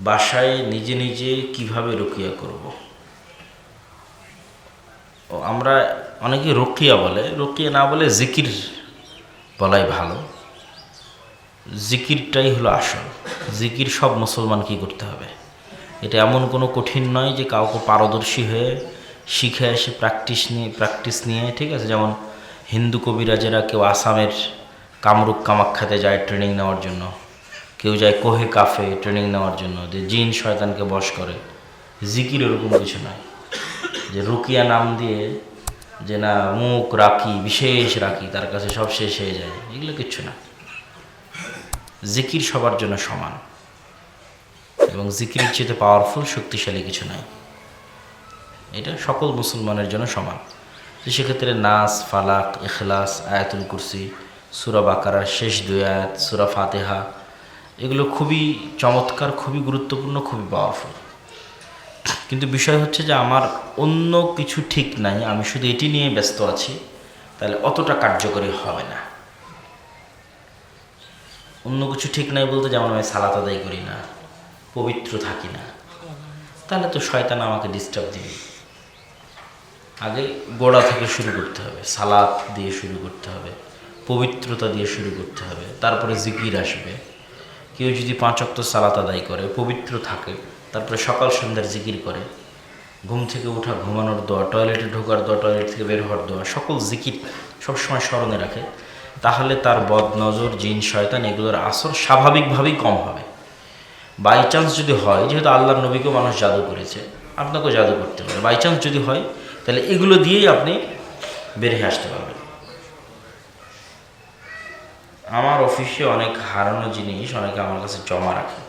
বাসায় নিজে নিজে কীভাবে রুকিয়া করব? ও, আমরা অনেকে রুকিয়া বলে। রুকিয়া না বলে জিকির বলাই ভালো। জিকিরটাই হলো আসল। জিকির সব মুসলমান কি করতে হবে? এটা এমন কোনো কঠিন নয় যে কাউকে পারদর্শী হয়ে শিখে এসে প্র্যাকটিস নিয়ে প্র্যাকটিস নিয়ে, ঠিক আছে? যেমন হিন্দু কবিরাজেরা কেউ আসামের কামরূপ কামাখ্যাতে যায় ট্রেনিং নেওয়ার জন্য। কেউ যায় কোহে কাফে ট্রেনিং নেওয়ার জন্য, যে জিন শয়তানকে বশ করে। জিকির ওরকম কিছু নয় যে রুকিয়া নাম দিয়ে যে না, মুখ রাখি, বিশেষ রাখি, তার কাছে সব শেষ হয়ে যায়, এগুলো কিচ্ছু না। জিকির সবার জন্য সমান। এবং জিকিরের চেয়ে পাওয়ারফুল শক্তিশালী কিছু নাই। এটা সকল মুসলমানের জন্য সমান। তো সেক্ষেত্রে নাস, ফালাক এখলাস আয়াতুল কুরসি, সুরা বাকারার শেষ দুই আয়াত, সুরা ফাতেহা এগুলো খুবই চমৎকার, খুবই গুরুত্বপূর্ণ, খুবই পাওয়ারফুল কিন্তু বিষয় হচ্ছে যে আমার অন্য কিছু ঠিক নাই, আমি শুধু এটি নিয়ে ব্যস্ত আছি, তাহলে অতটা কার্যকরী হবে না। অন্য কিছু ঠিক নাই বলতে যেমন আমি সালাত আদায় করি না, পবিত্র থাকি না, তাহলে তো শয়তান আমাকে ডিস্টার্ব দিবে আগে গোড়া থেকে শুরু করতে হবে, সালাত দিয়ে শুরু করতে হবে, পবিত্রতা দিয়ে শুরু করতে হবে, তারপরে জিকির আসবে। কেউ যদি পাঁচ অক্ত সালাত আদায় করে পবিত্র থাকে, তারপরে সকাল সন্ধ্যার জিকির করে, ঘুম থেকে ওঠা ঘুমানোর দোয়া, টয়লেটে ঢোকার দোয়া, টয়লেট থেকে বের হওয়ার দোয়া, সকল জিকির সবসময় স্মরণে রাখে, তাহলে তার বদ নজর জিন, শয়তান এগুলোর আসর স্বাভাবিকভাবেই কম হবে। বাই চান্স যদি হয়, যেহেতু আল্লাহর নবীকেও মানুষ জাদু করেছে, আপনাকেও জাদু করতে পারে। বাই চান্স যদি হয়, তাহলে এগুলো দিয়েই আপনি বেরিয়ে আসতে পারবেন। আমার অফিসে অনেক হারানো জিনিস অনেকে আমার কাছে জমা রাখে।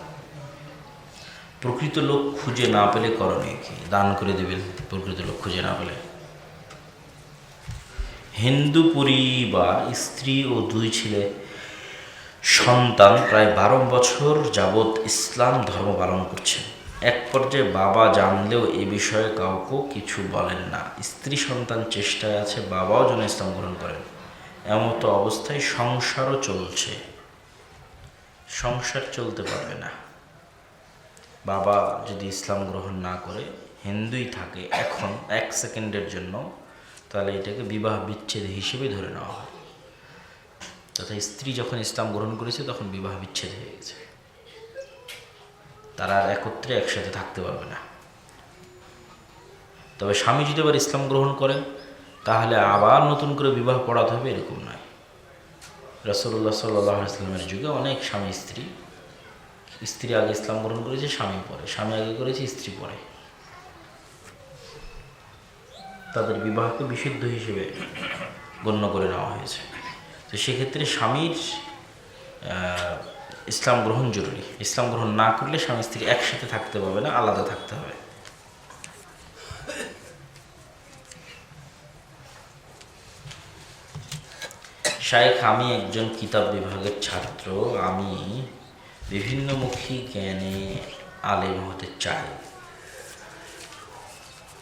প্রকৃত লোক খুঁজে না পেলে করণীয় কি? দান করে দেবেন, প্রকৃত লোক খুঁজে না পেলে। হিন্দু পরিবার স্ত্রী ও দুই ছেলে সন্তান প্রায় বারো বছর যাবৎ ইসলাম ধর্ম পালন করছেন। এক পর্যায়ে বাবা জানলেও এ বিষয়ে কাউকে কিছু বলেন না। স্ত্রী সন্তান চেষ্টায় আছে, বাবাও যেন ইসলাম গ্রহণ করেন। এমতো অবস্থায় সংসারও চলছে। সংসার চলতে পারবে না। বাবা যদি ইসলাম গ্রহণ না করে, হিন্দুই থাকে এখন এক সেকেন্ডের জন্য, তাহলে এটাকে বিবাহ বিচ্ছেদ হিসেবে ধরে নেওয়া হয়। তথা স্ত্রী যখন ইসলাম গ্রহণ করেছে, তখন বিবাহ বিচ্ছেদ হয়ে গেছে। তারা আর একত্রে একসাথে থাকতে পারবে না। তবে স্বামী যদি আবার ইসলাম গ্রহণ করে তাহলে আবার নতুন করে বিবাহ পড়াতে হবে এরকম নয়। রসল্লাহ সাল্লাহ যুগে অনেক স্বামী স্ত্রী স্ত্রী আগে ইসলাম গ্রহণ করেছে, স্বামী পরে। স্বামী আগে করেছে, স্ত্রী পরে। তাদের বিবাহকে বিশুদ্ধ হিসেবে গণ্য করে নেওয়া হয়েছে। তো সেক্ষেত্রে স্বামীর ইসলাম গ্রহণ জরুরি। ইসলাম গ্রহণ না করলে স্বামী স্ত্রী একসাথে থাকতে পারবে না, আলাদা থাকতে হবে। শায়েখ, আমি একজন কিতাব বিভাগের ছাত্র। আমি বিভিন্নমুখী জ্ঞানে আলেম হতে চাই।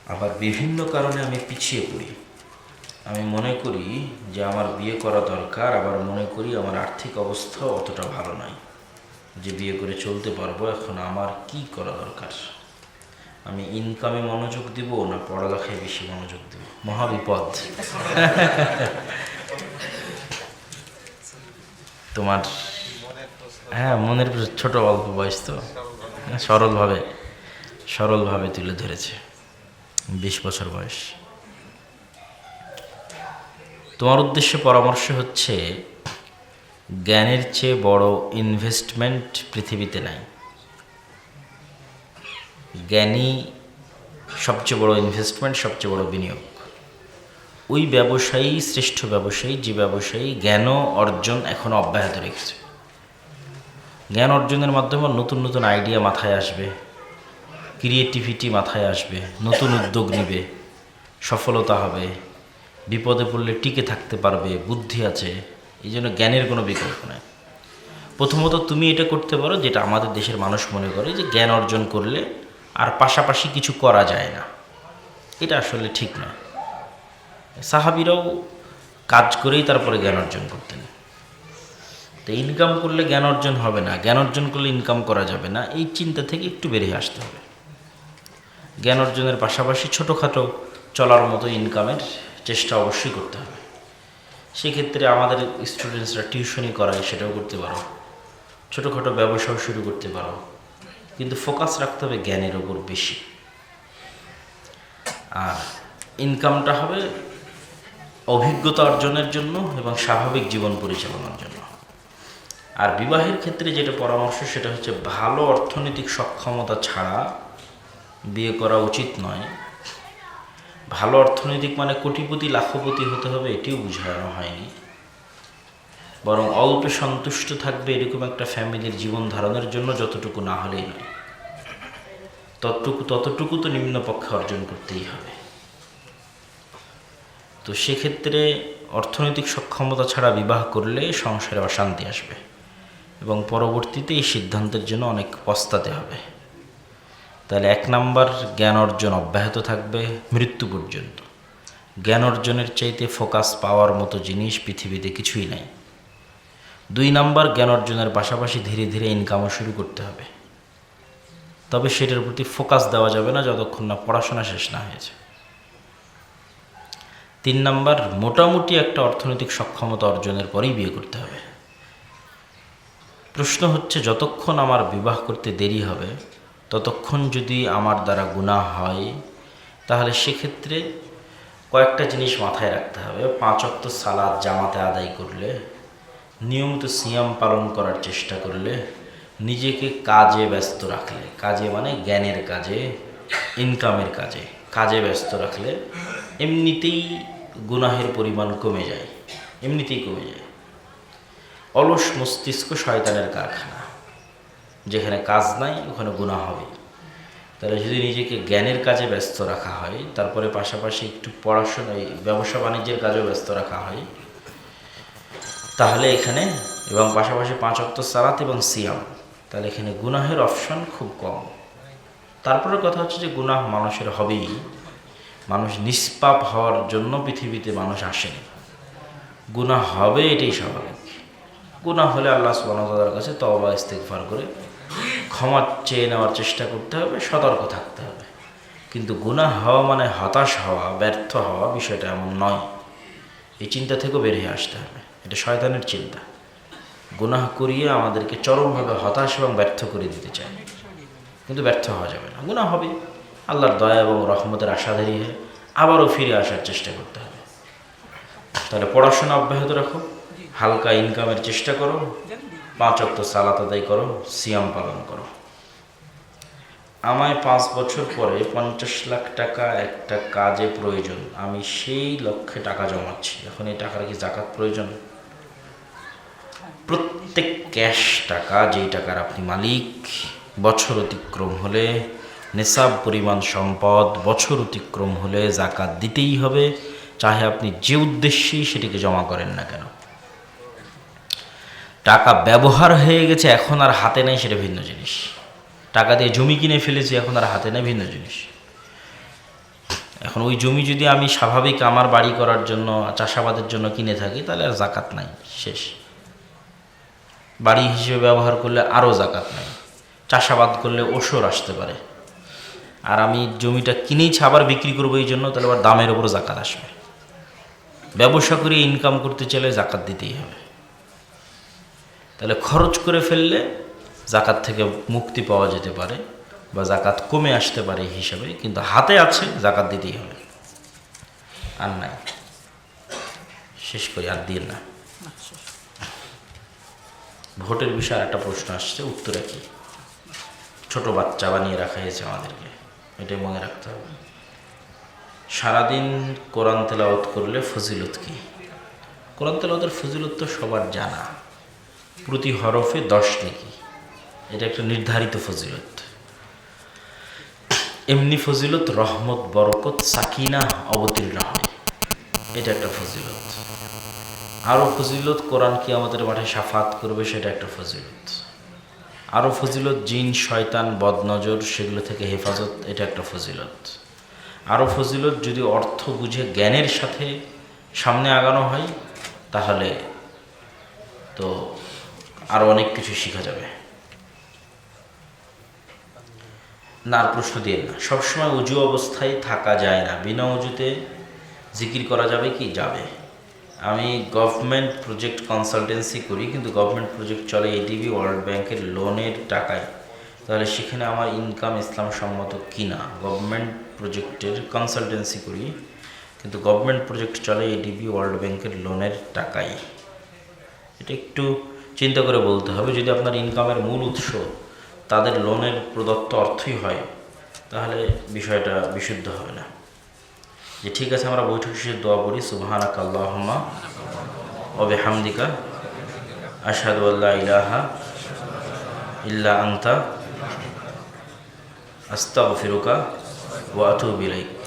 আবার বিভিন্ন কারণে আমি পিছিয়ে পড়ি। আমি মনে করি যে আমার বিয়ে করা দরকার, আবার মনে করি আমার আর্থিক অবস্থা অতটা ভালো নয়। যে বিয়ে করে চলতে পারব, এখন আমার কি করা দরকার? আমি ইনকামে মনোযোগ দিব না পড়ালেখায় বেশি মনোযোগ দিব? মহাবিপদ। তোমার হ্যাঁ মনের ছোট অল্প বয়স তো। সরলভাবে সরলভাবে তুলে ধরেছে। বিশ বছর বয়স। তোমার উদ্দেশ্য পরামর্শ হচ্ছে, জ্ঞানের চেয়ে বড় ইনভেস্টমেন্ট পৃথিবীতে নাই। জ্ঞানী সবচেয়ে বড় ইনভেস্টমেন্ট সবচেয়ে বড় বিনিয়োগ। ওই ব্যবসায়ী, শ্রেষ্ঠ ব্যবসায়ী, যে ব্যবসায়ী জ্ঞান অর্জন এখন অব্যাহত রেখেছে। জ্ঞান অর্জনের মাধ্যমে নতুন নতুন আইডিয়া মাথায় আসবে ক্রিয়েটিভিটি মাথায় আসবে, নতুন উদ্যোগ নেবে, সফলতা হবে, বিপদে পড়লে টিকে থাকতে পারবে, বুদ্ধি আছে, এই জন্য জ্ঞানের কোনো বিকল্প নেই। প্রথমত তুমি এটা করতে পারো যেটা আমাদের দেশের মানুষ মনে করে যে জ্ঞান অর্জন করলে আর পাশাপাশি কিছু করা যায় না। এটা আসলে ঠিক নয়। সাহাবিরাও কাজ করেই তারপরে জ্ঞান অর্জন করতেন। তো ইনকাম করলে জ্ঞান অর্জন হবে না, জ্ঞান অর্জন করলে ইনকাম করা যাবে না, এই চিন্তা থেকে একটু বেরিয়ে আসতে হবে। জ্ঞান অর্জনের পাশাপাশি ছোটোখাটো চলার মতো ইনকামের চেষ্টা অবশ্যই করতে হবে। সেক্ষেত্রে আমাদের স্টুডেন্টসরা টিউশনই করায়, সেটাও করতে পারো। ছোটোখাটো ব্যবসাও শুরু করতে পারো। কিন্তু ফোকাস রাখতে হবে জ্ঞানের ওপর বেশি। আর ইনকামটা হবে অভিজ্ঞতা অর্জনের জন্য এবং স্বাভাবিক জীবন পরিচালনার জন্য। আর বিবাহের ক্ষেত্রে যেটা পরামর্শ, সেটা হচ্ছে ভালো অর্থনৈতিক সক্ষমতা ছাড়া বিয়ে করা উচিত নয়। ভালো অর্থনৈতিক মানে কোটিপতি, লাখপতি হতে হবে, এটিও বুঝানো হয়নি। বরং অল্পে সন্তুষ্ট থাকবে এরকম একটা ফ্যামিলির জীবন ধারণের জন্য যতটুকু না হলেই নয়। ততটুকু ততটুকু তো নিম্নপক্ষে অর্জন করতেই হবে। তো সেক্ষেত্রে অর্থনৈতিক সক্ষমতা ছাড়া বিবাহ করলে সংসারে অশান্তি আসবে এবং পরবর্তীতে এই সিদ্ধান্তের জন্য অনেক পস্তাতে হবে। তাহলে এক নাম্বার জ্ঞান অর্জন অব্যাহত থাকবে মৃত্যু পর্যন্ত। জ্ঞান অর্জনের চাইতে ফোকাস পাওয়ার মতো জিনিস পৃথিবীতে কিছুই নাই। দুই নাম্বার জ্ঞান অর্জনের পাশাপাশি ধীরে ধীরে ইনকামও শুরু করতে হবে। তবে সেটার প্রতি ফোকাস দেওয়া যাবে না যতক্ষণ না পড়াশোনা শেষ না হয়েছে তিন নাম্বার, মোটামুটি একটা অর্থনৈতিক সক্ষমতা অর্জনের পরেই বিয়ে করতে হবে। প্রশ্ন হচ্ছে, যতক্ষণ আমার বিবাহ করতে দেরি হবে, ততক্ষণ যদি আমার দ্বারা গুনাহ হয়, তাহলে সেক্ষেত্রে কয়েকটা জিনিস মাথায় রাখতে হবে। পাঁচ অক্ত সালাদ জামাতে আদায় করলে, নিয়মিত সিয়াম পালন করার চেষ্টা করলে, নিজেকে কাজে ব্যস্ত রাখলে, কাজে মানে জ্ঞানের কাজে ইনকামের কাজে কাজে ব্যস্ত রাখলে এমনিতেই গুনাহের পরিমাণ কমে যায়। এমনিতেই কমে যায়। অলস মস্তিষ্ক শয়তানের কারখানা। যেখানে কাজ নাই, ওখানে গুণা হবে। তাহলে যদি নিজেকে জ্ঞানের কাজে ব্যস্ত রাখা হয়, তারপরে পাশাপাশি একটু পড়াশোনায় ব্যবসা বাণিজ্যের কাজেও ব্যস্ত রাখা হয়, তাহলে এখানে এবং পাশাপাশি পাঁচ অক্ত সালাত এবং সিয়াম, তাহলে এখানে গুনাহের অপশন খুব কম। তারপরে কথা হচ্ছে যে গুনাহ মানুষের হবেই। মানুষ নিষ্পাপ হওয়ার জন্য পৃথিবীতে মানুষ আসেনি। গুনাহ হবে এটাই স্বাভাবিক। গুনাহ হলে আল্লাহ সুবাহর কাছে তবা ইস্তেকফার করে ক্ষমা চেয়ে নেওয়ার চেষ্টা করতে হবে, সতর্ক থাকতে হবে। কিন্তু গুনাহ হওয়া মানে হতাশ হওয়া, ব্যর্থ হওয়া বিষয়টা এমন নয়। এই চিন্তা থেকেও বের হয়ে আসতে হবে। এটা শয়তানের চিন্তা। গুনাহ করিয়ে আমাদেরকে চরমভাবে হতাশ এবং ব্যর্থ করে দিতে চায়। কিন্তু ব্যর্থ হওয়া যাবে না। গুনাহ হবে। আল্লাহর দয়া এবং রহমতের আশাধারী হয়ে আবারও ফিরে আসার চেষ্টা করতে হবে। তাহলে পড়াশোনা অব্যাহত রাখো, হালকা ইনকামের চেষ্টা করো, পাঁচ অক্ত সালাত আদায় করো, সিয়াম পালন করো। আমায় পাঁচ বছর পরে পঞ্চাশ লাখ টাকা একটা কাজে প্রয়োজন, আমি সেই লক্ষ্যে টাকা জমাচ্ছি। এখন এই টাকার কি জাকাত প্রয়োজন? প্রত্যেক ক্যাশ টাকা যেই টাকার আপনি মালিক, বছর অতিক্রম হলে নেশাব পরিমাণ সম্পদ বছর অতিক্রম হলে জাকাত দিতেই হবে, চাহে আপনি যে উদ্দেশ্যেই সেটিকে জমা করেন না কেন। টাকা ব্যবহার হয়ে গেছে, এখন আর হাতে নেই সেটা ভিন্ন জিনিস। টাকা দিয়ে জমি কিনে ফেলেছি, এখন আর হাতে নেই ভিন্ন জিনিস। এখন ওই জমি যদি আমি স্বাভাবিক আমার বাড়ি করার জন্য, চাষাবাদের জন্য কিনে থাকি, তাহলে আর জাকাত নাই, শেষ। বাড়ি হিসেবে ব্যবহার করলে আরও জাকাত নাই। চাষাবাদ করলে ওসর আসতে পারে। আর আমি জমিটা কিনেইছি আবার বিক্রি করব এই জন্য, তাহলে আবার দামের ওপর জাকাত আসবে। ব্যবসা করে ইনকাম করতে চাইলে জাকাত দিতেই হবে। তাহলে খরচ করে ফেললে জাকাত থেকে মুক্তি পাওয়া যেতে পারে বা জাকাত কমে আসতে পারে হিসাবে, কিন্তু হাতে আছে, জাকাত দিতেই হবে। আর নাই। শেষ করি, আর দিয়ে না। ভোটের বিষয়ে একটা প্রশ্ন আসছে, উত্তরে কি? ছোট বাচ্চা বানিয়ে রাখা হয়েছে আমাদেরকে। এটাই মনে রাখতে হবে। সারাদিন কোরআন তেলাওয়াত করলে ফজিলত কি? কোরআন তেলাওয়াতের ফজিলত তো সবার জানা। প্রতি হরফে দশ নেকি এটা একটা নির্ধারিত ফজিলত। এমনি ফজিলত রহমত, বরকত, সাকিনা, অবতীর্ণ হয়। এটা একটা ফজিলত। আরও ফজিলত কোরআন কি আমাদের মাঠে সাফাত করবে সেটা একটা ফজিলত। আরও ফজিলত, জিন, শয়তান, বদনজর, সেগুলো থেকে হেফাজত, এটা একটা ফজিলত। আরও ফজিলত, যদি অর্থ বুঝে জ্ঞানের সাথে সামনে আগানো হয়, তাহলে তো আরও অনেক কিছু শেখা যাবে। না প্রশ্ন দিয়ে না। সবসময় উজু অবস্থায় থাকা যায় না। বিনা উজুতে জিকির করা যাবে কি? যাবে। আমি গভর্নমেন্ট প্রজেক্ট কনসালটেন্সি করি, কিন্তু গভর্নমেন্ট প্রজেক্ট চলে এডিবি ওয়ার্ল্ড ব্যাংকের লোনের টাকায়। তাহলে সেখানে আমার ইনকাম ইসলাম সম্মত কিনা? গভর্নমেন্ট প্রজেক্টের কনসালটেন্সি করি, কিন্তু গভর্নমেন্ট প্রজেক্ট চলে এডিবি ওয়ার্ল্ড ব্যাংকের লোনের টাকায়। এটা একটু চিন্তা করে বলতে হবে, যদি আপনার ইনকামের মূল উৎস তাদের লোনের প্রদত্ত অর্থই হয়, তাহলে বিষয়টা বিশুদ্ধ হবে না। যে ঠিক আছে, আমরা বৈঠক শেষে দোয়া পড়ি সুবহানাক আল্লাহুম্মা ওবে হামদিকা আল্লা ইলাহা ইল্লা আনতা, আস্তাগফিরুকা ওয়া আতুবু ইলাইক।